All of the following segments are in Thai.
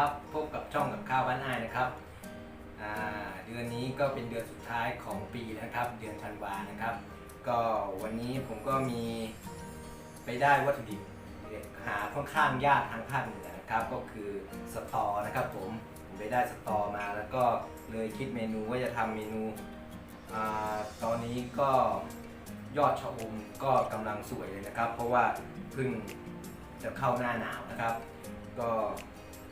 ครับ พบกับช่องกับข้าวบ้านอ้นะครับ เดือนนี้ก็เป็นเดือนสุดท้ายของปีนะครับ เดือนธันวานะครับ ก็วันนี้ผมก็มีไปได้วัตถุดิบหาค่อนข้างยากทางภาคเหนือนะครับ ก็คือสตอนะครับผมผมไปได้สตอมาแล้วก็เลยคิดเมนูว่าจะทำเมนูตอนนี้ก็ยอดชะอมก็กำลังสวยเลยนะครับ เพราะว่าเพิ่งจะเข้าหน้าหนาวนะครับ ก็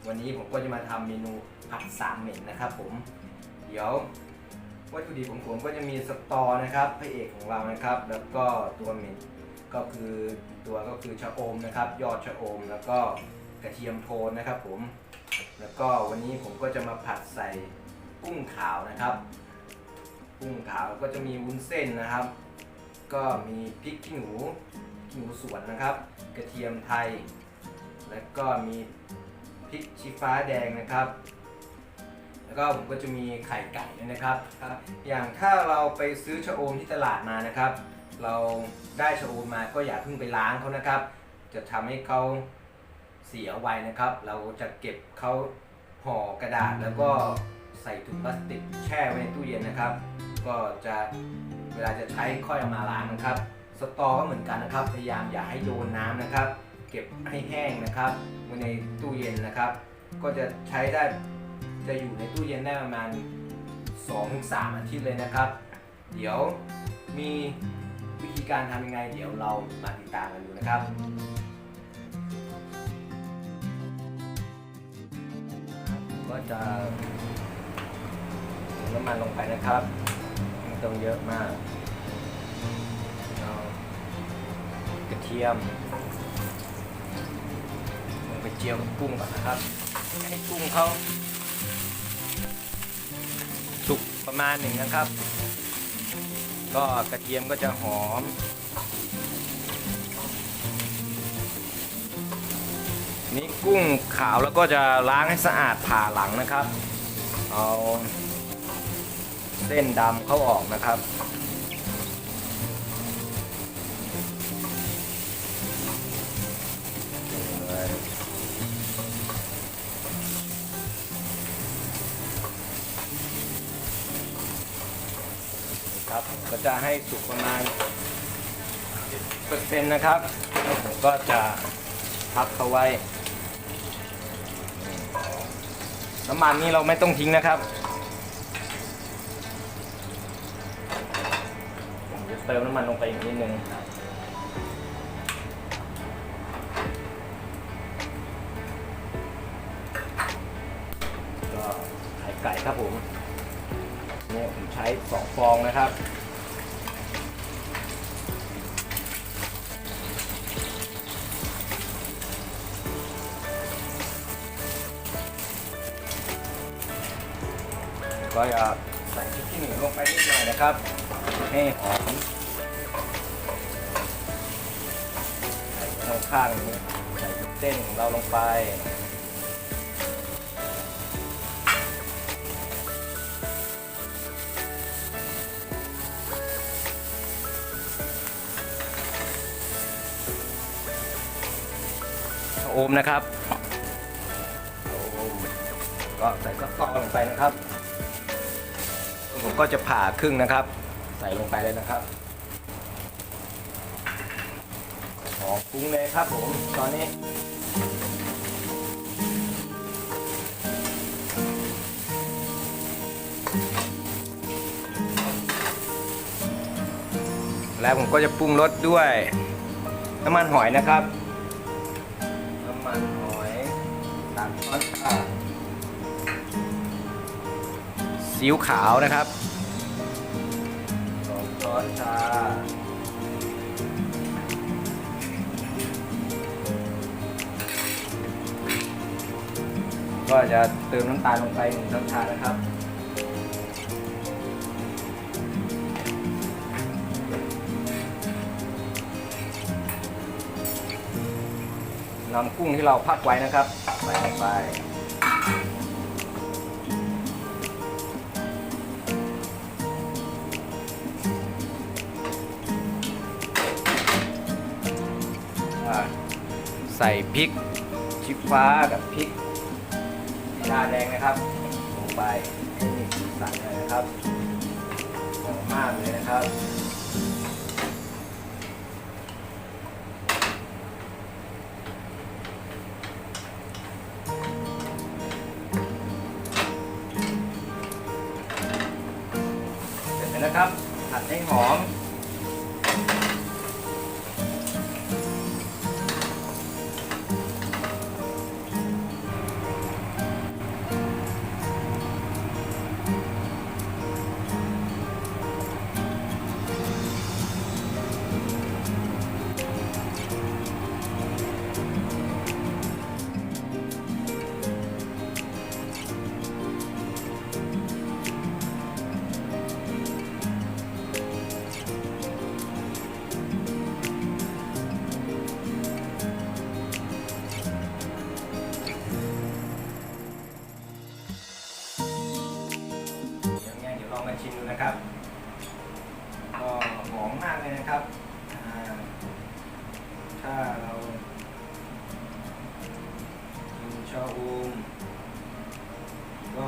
วันนี้ผมก็จะมาทำเมนูผัดสามเหม็นนะครับผมเดี๋ยววัตถุดิบของผมก็จะมีสตอนะครับพระเอกของเรานะครับ แล้วก็ตัวเหม็นก็คือตัวก็คือชะอมนะครับ ยอดชะอมแล้วก็กระเทียมโทนนะครับ ผม แล้วก็วันนี้ผมก็จะมาผัดใส่กุ้งขาวนะครับกุ้งขาวก็จะมีวุ้นเส้นนะครับ ก็มีพริกขี้หนูขี้หนูสวนนะครับ กระเทียมไทย แล้วก็มี พริกชี้ฟ้าแดงนะครับ แล้วก็ผมก็จะมีไข่ไก่ด้วยนะครับ อย่างถ้าเราไปซื้อชะอมที่ตลาดมานะครับ เราได้ชะอมมาก็อย่าเพิ่งไปล้างเขานะครับ จะทำให้เขาเสียไวนะครับ เราจะเก็บเขาห่อกระดาษแล้วก็ใส่ถุงพลาสติกแช่ไว้ในตู้เย็นนะครับ ก็จะเวลาจะใช้ค่อยเอามาล้างนะครับ สตอก็เหมือนกันนะครับ พยายามอย่าให้โดนน้ำนะครับ เก็บให้แห้งนะครับไว้ในตู้เย็นนะครับ ก็จะใช้ได้จะอยู่ในตู้เย็นได้ประมาณ 2-3 อาทิตย์เลยนะครับ เดี๋ยวมีวิธีการทำยังไง เดี๋ยวเรามาติดตามกันดูนะครับก็จะน้ำมันลงไปนะครับไม่ต้องเยอะมากกระเทียม ไปเจียวกับกุ้งก่อนนะครับ ให้กุ้งเขาสุกประมาณหนึ่งนะครับ ก็กระเทียมก็จะหอม นี่กุ้งขาวแล้วก็จะล้างให้สะอาดผ่าหลังนะครับ เอาเส้นดำเขาออกนะครับ ครับ ก็จะให้สุกประมาณเปอร์เซ็นต์นะครับแล้วผมก็จะพักเขาไว้ น้ำมันนี่เราไม่ต้องทิ้งนะครับผมจะเติมน้ำมันลงไปอีกนิดนึงก็ไข่ไก่ครับผม นี่ผมใช้สองฟองนะครับ ก็จะใส่พริกขี้หนูลงไปนิดหน่อยนะครับ ให้หอมใส่ข้างๆนี้ใส่เส้นของเราลงไป โอมนะครับโอมก็ใส่ก็ตอกลงไปนะครับ ผมก็จะผ่าครึ่งนะครับ ใส่ลงไปเลยนะครับหอมปรุงเลยครับผมตอนนี้แล้วผมก็จะปรุงรสด้วยน้ำมันหอยนะครับ ซีอิ๊วขาวนะครับสองช้อนชาก็จะเติมน้ำตาลลงไปหนึ่งช้อนชานะครับ นำกุ้งที่เราพักไว้นะครับใส่ลงไปอ่ใส่พริกชี้ฟ้ากับพริกดาแดงนะครับ ลงไปให้มีสีสันเลยนะครับหอมมากเลยนะครับ นะครับ ผัดให้หอม ชิมดูนะครับก็หอมมากเลยนะครับถ้าเรากินชาอูมก็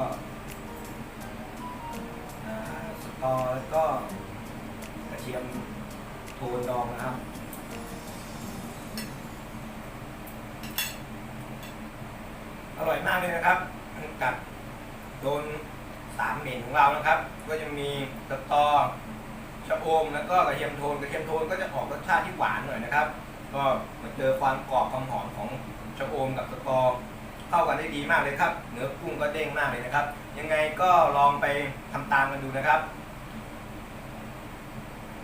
สตอแล้วก็กระเทียมโทนดองนะครับอร่อยมากเลยนะครับกับโดน สามเมนของเรานะครับ ก็จะมีสตอชะอมแล้วก็กระเทียมโทนกระเทียมโทนก็จะออกรสชาติที่หวานหน่อยนะครับ ก็มาเจอความกรอบความหอมของชะอมกับสตอเข้ากันได้ดีมากเลยครับ เนื้อกุ้งก็เด้งมากเลยนะครับ ยังไงก็ลองไปทำตามกันดูนะครับ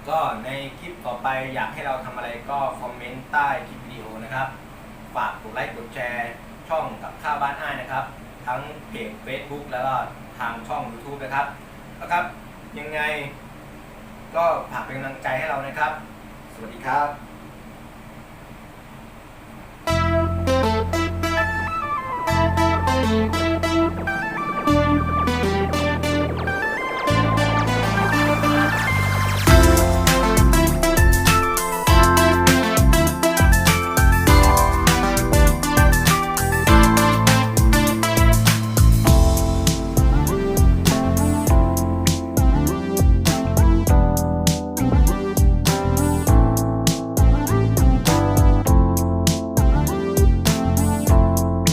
ก็ในคลิปต่อไปอยากให้เราทำอะไรก็คอมเมนต์ใต้คลิปวิดีโอนะครับ ฝากกดไลค์กดแชร์ ช่องกับข้าวบ้านอ้า ทั้งเพจ Facebook แล้วก็ทางช่อง YouTube นะครับนะครับ ยังไงก็ฝากเป็นกำลังใจให้เรานะครับ สวัสดีครับ